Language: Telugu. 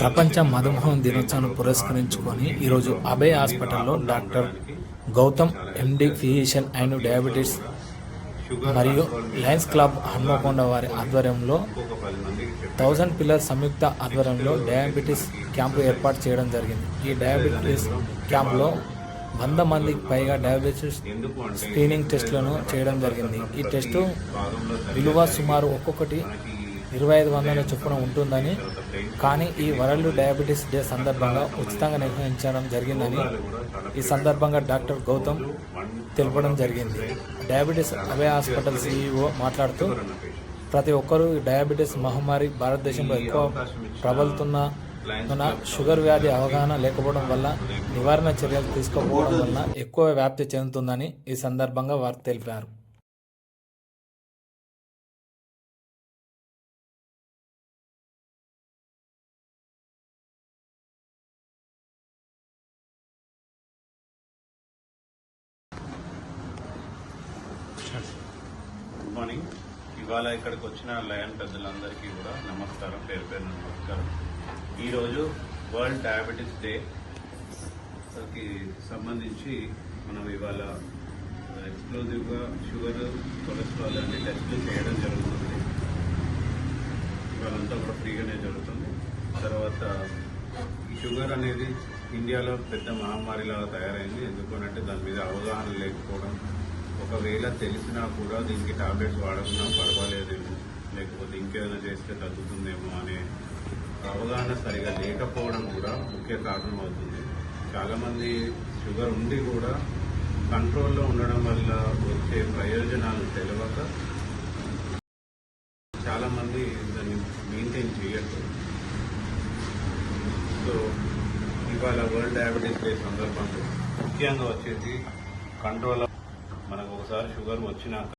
ప్రపంచ మధుమహం దినోత్సవం పురస్కరించుకొని ఈరోజు అభయ్ హాస్పిటల్లో doctor Gautam MD physician and diabetes మరియు లయన్స్ క్లబ్ హన్మకొండ వారి ఆధ్వర్యంలో థౌజండ్ పిల్లర్ సంయుక్త ఆధ్వర్యంలో డయాబెటీస్ క్యాంపు ఏర్పాటు చేయడం జరిగింది. ఈ డయాబెటీస్ క్యాంపులో వంద మందికి పైగా డయాబెటీస్ స్క్రీనింగ్ టెస్టులను చేయడం జరిగింది. ఈ టెస్టు విలువ సుమారు ఒక్కొక్కటి ఇరవై ఐదు వందల చొప్పున ఉంటుందని. కానీ ఈ వరల్డ్ డయాబెటీస్ డే సందర్భంగా ఉచితంగా నిర్వహించడం జరిగిందని ఈ సందర్భంగా డాక్టర్ గౌతమ్ తెలపడం జరిగింది. డయాబెటీస్ అవే హాస్పిటల్ సీఈఓ మాట్లాడుతూ ప్రతి ఒక్కరూ డయాబెటీస్ మహమ్మారి భారతదేశంలో ఎక్కువ ప్రబలుతున్న ఉన్న షుగర్ వ్యాధి అవగాహన లేకపోవడం వల్ల నివారణ చర్యలు తీసుకోకపోవడం వల్ల ఎక్కువ వ్యాప్తి చెందుతుందని ఈ సందర్భంగా వారు తెలిపారు. గుడ్ మార్నింగ్ ఇవాళ ఇక్కడికి వచ్చిన లయన్ పెద్దలందరికీ కూడా నమస్కారం. పేరు పేరు నమస్కారం. ఈరోజు వరల్డ్ డయాబెటీస్ డేకి సంబంధించి మనం ఇవాళ ఎక్స్క్లూజివ్గా షుగర్ కొలెస్ట్రాల్ అనే టెస్టులు చేయడం జరుగుతుంది. ఇవాళంతా కూడా ఫ్రీగానే జరుగుతుంది. తర్వాత ఈ షుగర్ అనేది ఇండియాలో పెద్ద మహమ్మారిలాగా తయారైంది. ఎందుకంటే దాని మీద అవగాహన లేకపోవడం ఒకవేళ తెలిసినా కూడా దీనికి టాబ్లెట్స్ వాడకున్నా పర్వాలేదేమో. లేకపోతే ఇంకేదైనా చేస్తే తగ్గుతుందేమో అనే అవగాహన సరిగా లేకపోవడం కూడా ముఖ్య కారణం అవుతుంది. చాలామంది షుగర్ ఉండి కూడా కంట్రోల్లో ఉండడం వల్ల వచ్చే ప్రయోజనాలు తెలియక చాలామంది దాన్ని మెయింటైన్ చేయట్లేదు. సో ఇవాళ వరల్డ్ డయాబెటీస్ డే సందర్భంలో ముఖ్యంగా వచ్చేసి కంట్రోల్ మనకు ఒకసారి షుగర్ వచ్చినాక